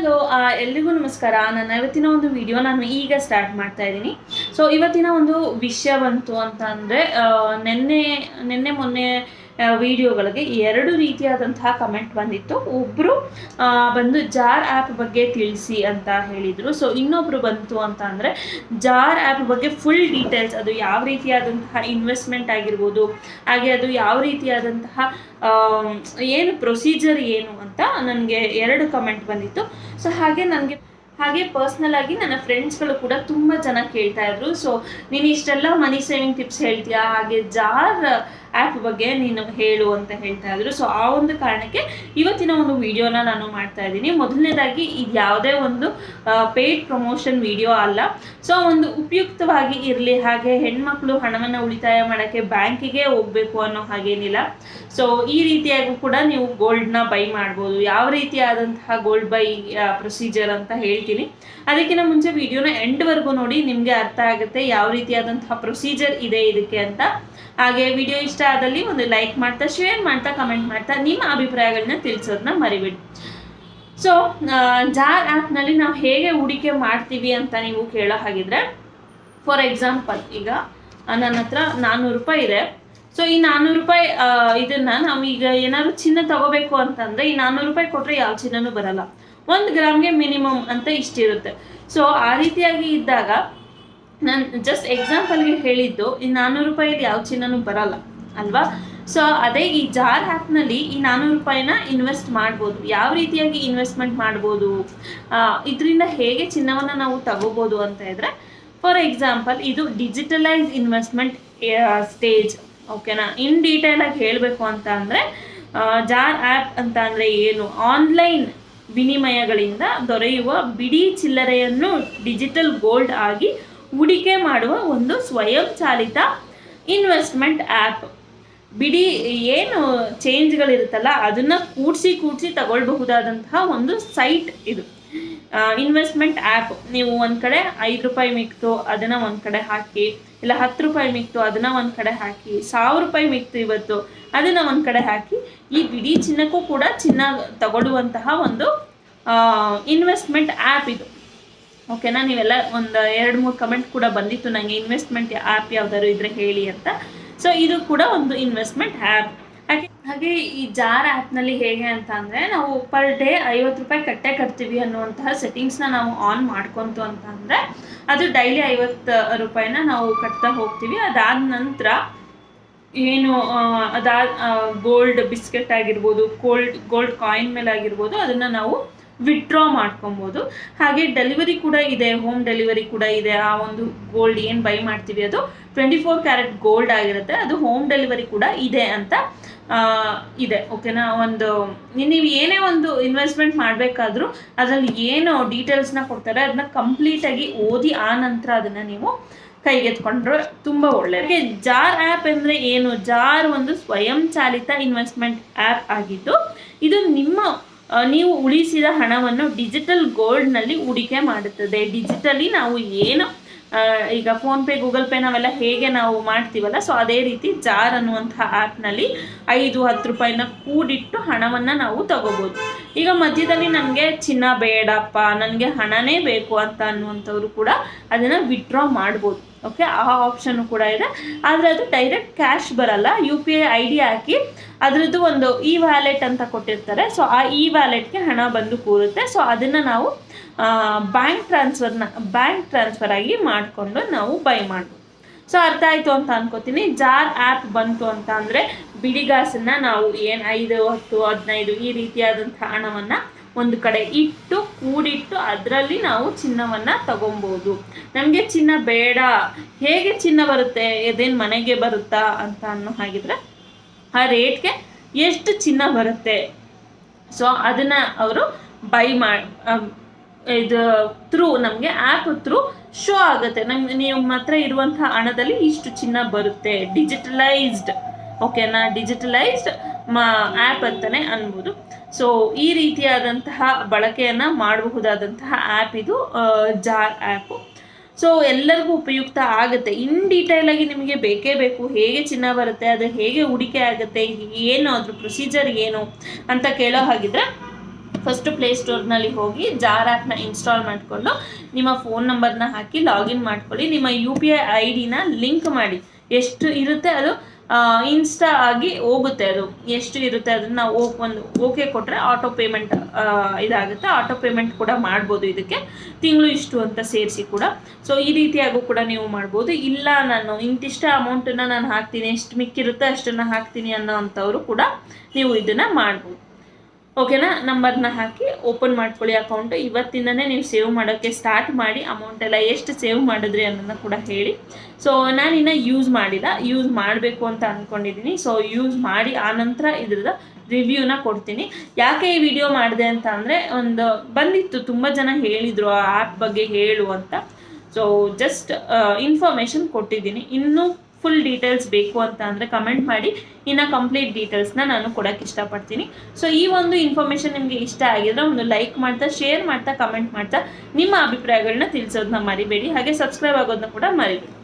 Hello ಎಲ್ರಿಗೂ ನಮಸ್ಕಾರ. ನನ್ನ ಇವತ್ತಿನ ಒಂದು ವಿಡಿಯೋ ನಾನು ಈಗ ಸ್ಟಾರ್ಟ್ ಮಾಡ್ತಾ ಇದ್ದೀನಿ. ಸೊ ಇವತ್ತಿನ ಒಂದು ವಿಷಯ ಬಂತು ಅಂತ ಅಂದರೆ ನಿನ್ನೆ ನಿನ್ನೆ ಮೊನ್ನೆ ವಿಡಿಯೋಗಳಿಗೆ ಎರಡು ರೀತಿಯಾದಂತಹ ಕಮೆಂಟ್ ಬಂದಿತ್ತು. ಒಬ್ಬರು ಬಂದು ಜಾರ್ ಆ್ಯಪ್ ಬಗ್ಗೆ ತಿಳಿಸಿ ಅಂತ ಹೇಳಿದರು. ಸೊ ಇನ್ನೊಬ್ಬರು ಬಂತು ಅಂತ ಅಂದರೆ, ಜಾರ್ ಆ್ಯಪ್ ಬಗ್ಗೆ ಫುಲ್ ಡೀಟೇಲ್ಸ್ ಅದು ಯಾವ ರೀತಿಯಾದಂತಹ ಇನ್ವೆಸ್ಟ್ಮೆಂಟ್ ಆಗಿರ್ಬೋದು, ಹಾಗೆ ಅದು ಯಾವ ರೀತಿಯಾದಂತಹ ಏನು ಪ್ರೊಸೀಜರ್ ಏನು ಅಂತ ನನಗೆ ಎರಡು ಕಮೆಂಟ್ ಬಂದಿತ್ತು. ಸೊ ಹಾಗೆ ನನಗೆ, ಹಾಗೆ ಪರ್ಸ್ನಲ್ ಆಗಿ ನನ್ನ ಫ್ರೆಂಡ್ಸ್ಗಳು ಕೂಡ ತುಂಬ ಜನ ಕೇಳ್ತಾ ಇದ್ರು. ಸೊ ನೀನು ಇಷ್ಟೆಲ್ಲ ಮನಿ ಸೇವಿಂಗ್ ಟಿಪ್ಸ್ ಹೇಳ್ತೀಯಾ? ಹಾಗೆ ಜಾರ್ ಆ್ಯಪ್ ಬಗ್ಗೆ ನೀನು ಹೇಳು ಅಂತ ಹೇಳ್ತಾ ಇದ್ರು. ಸೊ ಆ ಒಂದು ಕಾರಣಕ್ಕೆ ಇವತ್ತಿನ ಒಂದು ವಿಡಿಯೋನ ನಾನು ಮಾಡ್ತಾ ಇದ್ದೀನಿ. ಮೊದಲನೇದಾಗಿ ಇದು ಯಾವುದೇ ಒಂದು ಪೇಯ್ಡ್ ಪ್ರಮೋಷನ್ ವಿಡಿಯೋ ಅಲ್ಲ. ಸೊ ಒಂದು ಉಪಯುಕ್ತವಾಗಿ ಇರಲಿ. ಹಾಗೆ ಹೆಣ್ಮಕ್ಳು ಹಣವನ್ನು ಉಳಿತಾಯ ಮಾಡೋಕ್ಕೆ ಬ್ಯಾಂಕಿಗೆ ಹೋಗಬೇಕು ಅನ್ನೋ ಹಾಗೇನಿಲ್ಲ. ಸೊ ಈ ರೀತಿಯಾಗೂ ಕೂಡ ನೀವು ಗೋಲ್ಡ್ನ ಬೈ ಮಾಡ್ಬೋದು. ಯಾವ ರೀತಿಯಾದಂತಹ ಗೋಲ್ಡ್ ಬೈ ಪ್ರೊಸೀಜರ್ ಅಂತ ಹೇಳ್ತೀನಿ. ಅದಕ್ಕಿಂತ ಮುಂಚೆ ವಿಡಿಯೋನ ಎಂಡ್ವರೆಗೂ ನೋಡಿ ನಿಮಗೆ ಅರ್ಥ ಆಗುತ್ತೆ. ಯಾವ ರೀತಿಯಾದಂತಹ ಪ್ರೊಸೀಜರ್ ಇದೆ ಇದಕ್ಕೆ ಅಂತ. ಹಾಗೆ ವಿಡಿಯೋ ಇಷ್ಟ ಆದಲ್ಲಿ ಒಂದು ಲೈಕ್ ಮಾಡ್ತಾ ಶೇರ್ ಮಾಡ್ತಾ ಕಮೆಂಟ್ ಮಾಡ್ತಾ ನಿಮ್ಮ ಅಭಿಪ್ರಾಯಗಳನ್ನ ತಿಳಿಸೋದನ್ನ ಮರಿಬಿಡಿ. ಸೊ ಜಾರ್ ಆ್ಯಪ್ನಲ್ಲಿ ನಾವು ಹೇಗೆ ಹೂಡಿಕೆ ಮಾಡ್ತೀವಿ ಅಂತ ನೀವು ಕೇಳೋ ಹಾಗಿದ್ರೆ ಫಾರ್ ಎಕ್ಸಾಂಪಲ್ ಈಗ ನನ್ನ ಹತ್ರ ನಾನ್ನೂರು ರೂಪಾಯಿ ಇದೆ. ಸೊ ಈ ನಾನ್ನೂರು ರೂಪಾಯಿ ಇದನ್ನ ನಾವು ಈಗ ಏನಾದ್ರು ಚಿನ್ನ ತಗೋಬೇಕು ಅಂತಂದ್ರೆ ಈ ನಾನ್ನೂರು ರೂಪಾಯಿ ಕೊಟ್ಟರೆ ಯಾವ ಚಿನ್ನನೂ ಬರಲ್ಲ. ಒಂದು ಗ್ರಾಮ್ಗೆ ಮಿನಿಮಮ್ ಅಂತ ಇಷ್ಟಿರುತ್ತೆ. ಸೊ ಆ ರೀತಿಯಾಗಿ ಇದ್ದಾಗ, ನಾನು ಜಸ್ಟ್ ಎಕ್ಸಾಂಪಲ್ಗೆ ಹೇಳಿದ್ದು, ಈ ನಾನ್ನೂರು ರೂಪಾಯಿದು ಯಾವ ಚಿನ್ನನೂ ಬರಲ್ಲ. ಅಲ್ವಾ? ಸೊ ಅದೇ ಈ ಜಾರ್ ಆ್ಯಪ್ನಲ್ಲಿ ಈ ನಾನ್ನೂರು ರೂಪಾಯಿನ ಇನ್ವೆಸ್ಟ್ ಮಾಡ್ಬೋದು. ಯಾವ ರೀತಿಯಾಗಿ ಇನ್ವೆಸ್ಟ್ಮೆಂಟ್ ಮಾಡ್ಬೋದು? ಇದರಿಂದ ಹೇಗೆ ಚಿನ್ನವನ್ನು ನಾವು ತಗೋಬೋದು ಅಂತ ಇದ್ರೆ ಫಾರ್ ಎಕ್ಸಾಂಪಲ್ ಇದು ಡಿಜಿಟಲೈಸ್ ಇನ್ವೆಸ್ಟ್ಮೆಂಟ್ ಸ್ಟೇಜ್ ಓಕೆನಾ ಇನ್ ಡೀಟೇಲ್ ಆಗಿ ಹೇಳಬೇಕು ಅಂತ ಅಂದರೆ ಜಾರ್ ಆ್ಯಪ್ ಅಂತ ಅಂದರೆ ಏನು? ಆನ್ಲೈನ್ ವಿನಿಮಯಗಳಿಂದ ದೊರೆಯುವ ಬಿಡಿ ಚಿಲ್ಲರೆಯನ್ನು ಡಿಜಿಟಲ್ ಗೋಲ್ಡ್ ಆಗಿ ಹೂಡಿಕೆ ಮಾಡುವ ಒಂದು ಸ್ವಯಂ ಚಾಲಿತ ಇನ್ವೆಸ್ಟ್ಮೆಂಟ್ ಆ್ಯಪ್ ಬಿಡಿ, ಏನು ಚೇಂಜ್ಗಳಿರುತ್ತಲ್ಲ ಅದನ್ನು ಕೂಡಿಸಿ ಕೂಡಿಸಿ ತಗೊಳ್ಬಹುದಾದಂತಹ ಒಂದು ಸೈಟ್ ಇದು. ಇನ್ವೆಸ್ಟ್ಮೆಂಟ್ ಆ್ಯಪ್ ನೀವು ಒಂದು ಕಡೆ ಐದು ರೂಪಾಯಿ ಮಿಕ್ತು, ಅದನ್ನು ಒಂದು ಕಡೆ ಹಾಕಿ, ಇಲ್ಲ ಹತ್ತು ರೂಪಾಯಿ ಮಿಕ್ತು, ಅದನ್ನು ಒಂದು ಕಡೆ ಹಾಕಿ, ಸಾವಿರ ರೂಪಾಯಿ ಮಿಕ್ತು ಇವತ್ತು, ಅದನ್ನು ಒಂದು ಕಡೆ ಹಾಕಿ, ಈ ಬಿಡಿ ಚಿನ್ನಕ್ಕೂ ಕೂಡ ಚಿನ್ನ ತಗೊಳ್ಳುವಂತಹ ಒಂದು ಇನ್ವೆಸ್ಟ್ಮೆಂಟ್ ಆ್ಯಪ್ ಇದು. ಓಕೆನಾ ನೀವೆಲ್ಲ ಒಂದು ಎರಡು ಮೂರು ಕಮೆಂಟ್ ಕೂಡ ಬಂದಿತ್ತು ನನಗೆ ಇನ್ವೆಸ್ಟ್ಮೆಂಟ್ ಆ್ಯಪ್ ಯಾವ್ದಾದ್ರು ಇದ್ರೆ ಹೇಳಿ ಅಂತ. ಸೊ ಇದು ಕೂಡ ಒಂದು ಇನ್ವೆಸ್ಟ್ಮೆಂಟ್ ಆ್ಯಪ್ ಹಾಗೆ ಹಾಗೆ ಈ ಜಾರ್ ಆ್ಯಪ್ನಲ್ಲಿ ಹೇಗೆ ಅಂತ ಅಂದರೆ ನಾವು ಪರ್ ಡೇ ಐವತ್ತು ರೂಪಾಯಿ ಕಟ್ಟೆ ಕಟ್ತೀವಿ ಅನ್ನುವಂತಹ ಸೆಟ್ಟಿಂಗ್ಸ್ನ ನಾವು ಆನ್ ಮಾಡ್ಕೊತು ಅಂತ ಅಂದರೆ ಅದು ಡೈಲಿ ಐವತ್ತು ರೂಪಾಯಿನ ನಾವು ಕಟ್ತಾ ಹೋಗ್ತೀವಿ. ಅದಾದ ನಂತರ ಏನು ಅದಾದ ಗೋಲ್ಡ್ ಬಿಸ್ಕೆಟ್ ಆಗಿರ್ಬೋದು ಗೋಲ್ಡ್ ಗೋಲ್ಡ್ ಕಾಯಿನ್ ಮೇಲೆ ಆಗಿರ್ಬೋದು, ಅದನ್ನು ನಾವು ವಿಡ್ರಾ ಮಾಡ್ಕೊಬೋದು. ಹಾಗೆ ಡೆಲಿವರಿ ಕೂಡ ಇದೆ ಹೋಮ್ ಡೆಲಿವರಿ ಕೂಡ ಇದೆ. ಆ ಒಂದು ಗೋಲ್ಡ್ ಏನು ಬೈ ಮಾಡ್ತೀವಿ ಅದು ಟ್ವೆಂಟಿ ಫೋರ್ ಕ್ಯಾರೆಟ್ ಗೋಲ್ಡ್ ಆಗಿರುತ್ತೆ. ಅದು ಹೋಮ್ ಡೆಲಿವರಿ ಕೂಡ ಇದೆ ಅಂತ ಇದೆ. ಓಕೆನಾ ಒಂದು ನೀವು ಏನೇ ಒಂದು ಇನ್ವೆಸ್ಟ್ಮೆಂಟ್ ಮಾಡಬೇಕಾದ್ರೂ ಅದರಲ್ಲಿ ಏನು ಡೀಟೇಲ್ಸ್ನ ಕೊಡ್ತಾರೆ ಅದನ್ನ ಕಂಪ್ಲೀಟಾಗಿ ಓದಿ ಆ ನಂತರ ಅದನ್ನು ನೀವು ಕೈಗೆತ್ಕೊಂಡ್ರೆ ತುಂಬ ಒಳ್ಳೆಯದು ಜಾರ್ ಆ್ಯಪ್ ಅಂದರೆ ಏನು? ಜಾರ್ ಒಂದು ಸ್ವಯಂಚಾಲಿತ ಇನ್ವೆಸ್ಟ್ಮೆಂಟ್ ಆ್ಯಪ್ ಆಗಿದ್ದು, ಇದು ನಿಮ್ಮ ನೀವು ಉಳಿಸಿದ ಹಣವನ್ನು ಡಿಜಿಟಲ್ ಗೋಲ್ಡ್ನಲ್ಲಿ ಹೂಡಿಕೆ ಮಾಡುತ್ತದೆ. ಡಿಜಿಟಲಿ ನಾವು ಏನು ಈಗ ಫೋನ್ಪೇ ಗೂಗಲ್ ಪೇ ನಾವೆಲ್ಲ ಹೇಗೆ ನಾವು ಮಾಡ್ತೀವಲ್ಲ, ಸೊ ಅದೇ ರೀತಿ ಜಾರ್ ಅನ್ನುವಂಥ ಆ್ಯಪ್ನಲ್ಲಿ ಐದು, ಹತ್ತು ರೂಪಾಯಿನ ಕೂಡಿಟ್ಟು ಹಣವನ್ನು ನಾವು ತಗೋಬೋದು. ಈಗ ಮಧ್ಯದಲ್ಲಿ ನನಗೆ ಚಿನ್ನ ಬೇಡಪ್ಪ, ನನಗೆ ಹಣನೇ ಬೇಕು ಅಂತ ಅನ್ನುವಂಥವ್ರು ಕೂಡ ಅದನ್ನು ವಿಡ್ರಾ ಮಾಡ್ಬೋದು. ಓಕೆ ಆ ಆಪ್ಷನ್ನು ಕೂಡ ಇದೆ. ಆದರೆ ಅದು ಡೈರೆಕ್ಟ್ ಕ್ಯಾಶ್ ಬರಲ್ಲ. U P I I D ಹಾಕಿ ಅದರದ್ದು ಒಂದು ಇ ವ್ಯಾಲೆಟ್ ಅಂತ ಕೊಟ್ಟಿರ್ತಾರೆ. ಸೊ ಆ ಇ ವ್ಯಾಲೆಟ್ಗೆ ಹಣ ಬಂದು ಕೂರುತ್ತೆ. ಸೊ ಅದನ್ನು ನಾವು ಬ್ಯಾಂಕ್ ಟ್ರಾನ್ಸ್ಫರ್ನ ಬ್ಯಾಂಕ್ ಟ್ರಾನ್ಸ್ಫರ್ ಆಗಿ ಮಾಡಿಕೊಂಡು ನಾವು ಬೈ ಮಾಡ್ಬೋದು. ಸೊ ಅರ್ಥ ಆಯಿತು ಅಂತ ಅನ್ಕೋತೀನಿ. ಜಾರ್ ಆ್ಯಪ್ ಬಂತು ಅಂತ ಅಂದರೆ ಬಿಡಿಗಾಸನ್ನು ನಾವು ಏನು ಐದು, ಹತ್ತು, ಹದಿನೈದು ಈ ರೀತಿಯಾದಂಥ ಹಣವನ್ನು ಒಂದು ಕಡೆ ಇಟ್ಟು, ಕೂಡಿಟ್ಟು ಅದರಲ್ಲಿ ನಾವು ಚಿನ್ನವನ್ನು ತಗೊಬೋದು. ನಮಗೆ ಚಿನ್ನ ಬೇಡ. ಹೇಗೆ ಚಿನ್ನ ಬರುತ್ತೆ? ಇದೇನು ಮನೆಗೆ ಬರುತ್ತಾ ಅಂತ ಅನ್ನೋ ಹಾಗಿದ್ರೆ ಆ ರೇಟ್ಗೆ ಎಷ್ಟು ಚಿನ್ನ ಬರುತ್ತೆ? ಸೊ ಅದನ್ನು ಅವರು ಬೈ ಮಾಡಿ ಇದು ಥ್ರೂ ನಮಗೆ ಆ್ಯಪ್ ಥ್ರೂ ಶೋ ಆಗುತ್ತೆ. ನಮ್ಗೆ ನಿಮ್ಮ ಮಾತ್ರ ಇರುವಂತಹ ಹಣದಲ್ಲಿ ಇಷ್ಟು ಚಿನ್ನ ಬರುತ್ತೆ. ಡಿಜಿಟಲೈಸ್ಡ್ ಓಕೆನಾ ಡಿಜಿಟಲೈಸ್ಡ್ ಮಾ ಆ್ಯಪ್ ಅಂತಲೇ ಅನ್ಬೋದು. ಸೊ ಈ ರೀತಿಯಾದಂತಹ ಬಳಕೆಯನ್ನು ಮಾಡಬಹುದಾದಂತಹ ಆ್ಯಪ್ ಇದು ಜಾರ್ ಆ್ಯಪು ಸೊ ಎಲ್ಲರಿಗೂ ಉಪಯುಕ್ತ ಆಗುತ್ತೆ. ಇನ್ ಡೀಟೇಲ್ ಆಗಿ ನಿಮಗೆ ಬೇಕೇ ಬೇಕು. ಹೇಗೆ ಚಿನ್ನ ಬರುತ್ತೆ, ಅದು ಹೇಗೆ ಹೂಡಿಕೆ ಆಗುತ್ತೆ ಏನು ಅದ್ರ ಪ್ರೊಸೀಜರ್ ಏನು ಅಂತ ಕೇಳೋ ಹಾಗಿದ್ರೆ ಫಸ್ಟ್ ಪ್ಲೇಸ್ಟೋರ್ನಲ್ಲಿ ಹೋಗಿ ಜಾರ್ ಆ್ಯಪ್ನ ಇನ್ಸ್ಟಾಲ್ ಮಾಡಿಕೊಂಡು ನಿಮ್ಮ ಫೋನ್ ನಂಬರ್ನ ಹಾಕಿ ಲಾಗಿನ್ ಮಾಡ್ಕೊಳ್ಳಿ. ನಿಮ್ಮ ಯು ಪಿ ಐ ಐ ಡಿನ ಲಿಂಕ್ ಮಾಡಿ. ಎಷ್ಟು ಇರುತ್ತೆ ಅದು? ಇನ್ಸ್ಟಾ ಆಗಿ ಹೋಗುತ್ತೆ ಅದು. ಎಷ್ಟು ಇರುತ್ತೆ ಅದನ್ನ ಒಂದು ಓಕೆ ಕೊಟ್ಟರೆ ಆಟೋ ಪೇಮೆಂಟ್ ಇದಾಗುತ್ತೆ. ಆಟೋ ಪೇಮೆಂಟ್ ಕೂಡ ಮಾಡ್ಬೋದು ಇದಕ್ಕೆ. ತಿಂಗಳು ಇಷ್ಟು ಅಂತ ಸೇರಿಸಿ ಕೂಡ. ಸೊ ಈ ರೀತಿಯಾಗೂ ಕೂಡ ನೀವು ಮಾಡ್ಬೋದು. ಇಲ್ಲ, ನಾನು ಇಂತಿಷ್ಟ ಅಮೌಂಟನ್ನು ನಾನು ಹಾಕ್ತೀನಿ. ಎಷ್ಟು ಮಿಕ್ಕಿರುತ್ತೆ ಅಷ್ಟನ್ನು ಹಾಕ್ತೀನಿ ಅನ್ನೋ ಅಂಥವ್ರು ಕೂಡ ನೀವು ಇದನ್ನು ಮಾಡ್ಬೋದು. ಓಕೆನಾ? ನಂಬರ್ನ ಹಾಕಿ ಓಪನ್ ಮಾಡ್ಕೊಳ್ಳಿ ಅಕೌಂಟು. ಇವತ್ತಿಂದನೇ ನೀವು ಸೇವ್ ಮಾಡೋಕ್ಕೆ ಸ್ಟಾರ್ಟ್ ಮಾಡಿ ಅಮೌಂಟ್ ಎಲ್ಲ ಎಷ್ಟು ಸೇವ್ ಮಾಡಿದ್ರಿ ಅನ್ನೋದನ್ನ ಕೂಡ ಹೇಳಿ. ಸೊ ನಾನಿನ್ನ ಯೂಸ್ ಮಾಡಿಲ್ಲ. ಯೂಸ್ ಮಾಡಬೇಕು ಅಂತ ಅಂದ್ಕೊಂಡಿದ್ದೀನಿ ಸೊ ಯೂಸ್ ಮಾಡಿ ಆನಂತರ ಇದ್ರದ್ದು ರಿವ್ಯೂನ ಕೊಡ್ತೀನಿ. ಯಾಕೆ ಈ ವಿಡಿಯೋ ಮಾಡಿದೆ ಅಂತ ಅಂದರೆ, ಒಂದು ಬಂದಿತ್ತು. ತುಂಬ ಜನ ಹೇಳಿದರು ಆ ಆ್ಯಪ್ ಬಗ್ಗೆ ಹೇಳು ಅಂತ. ಸೊ ಜಸ್ಟ್ ಇನ್ಫಾರ್ಮೇಷನ್ ಕೊಟ್ಟಿದ್ದೀನಿ. ಇನ್ನೂ ಫುಲ್ ಡೀಟೇಲ್ಸ್ ಬೇಕು ಅಂತ ಅಂದರೆ ಕಮೆಂಟ್ ಮಾಡಿ, ಇನ್ನು ಕಂಪ್ಲೀಟ್ ಡೀಟೇಲ್ಸ್ನ ನಾನು ಕೊಡೋಕ್ಕೆ ಇಷ್ಟಪಡ್ತೀನಿ. ಸೊ ಈ ಒಂದು ಇನ್ಫಾರ್ಮೇಷನ್ ನಿಮಗೆ ಇಷ್ಟ ಆಗಿದ್ರೆ ಒಂದು ಲೈಕ್ ಮಾಡ್ತಾ ಶೇರ್ ಮಾಡ್ತಾ ಕಮೆಂಟ್ ಮಾಡ್ತಾ ನಿಮ್ಮ ಅಭಿಪ್ರಾಯಗಳನ್ನ ತಿಳಿಸೋದನ್ನ ಮರಿಬೇಡಿ. ಹಾಗೆ ಸಬ್ಸ್ಕ್ರೈಬ್ ಆಗೋದನ್ನ ಕೂಡ ಮರಿಬೇಡಿ.